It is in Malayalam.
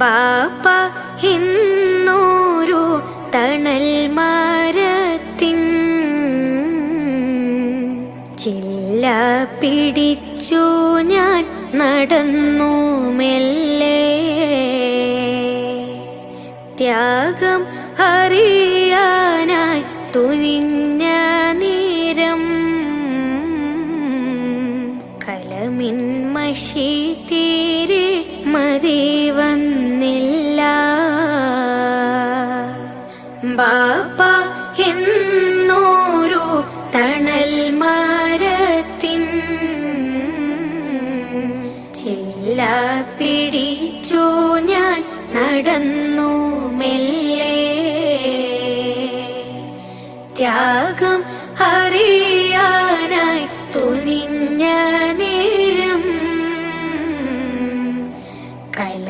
ബാപ്പ എന്നോരു തണൽ മരത്തിൻ ചില്ല പിടിച്ചു ഞാൻ നടന്നു മെല്ലെ. ത്യാഗം അറിയാനായി തുനിഞ്ഞ നേരം കലമിൻ മഷി തീരെ മതി ബാപ്പ എന്നൂരു തണൽ മരത്തിൻ ചില്ല പിടിച്ചു ഞാൻ നടന്നു മെല്ലെ. ത്യാഗം അറിയാനായി തുനിഞ്ഞ നേരം കല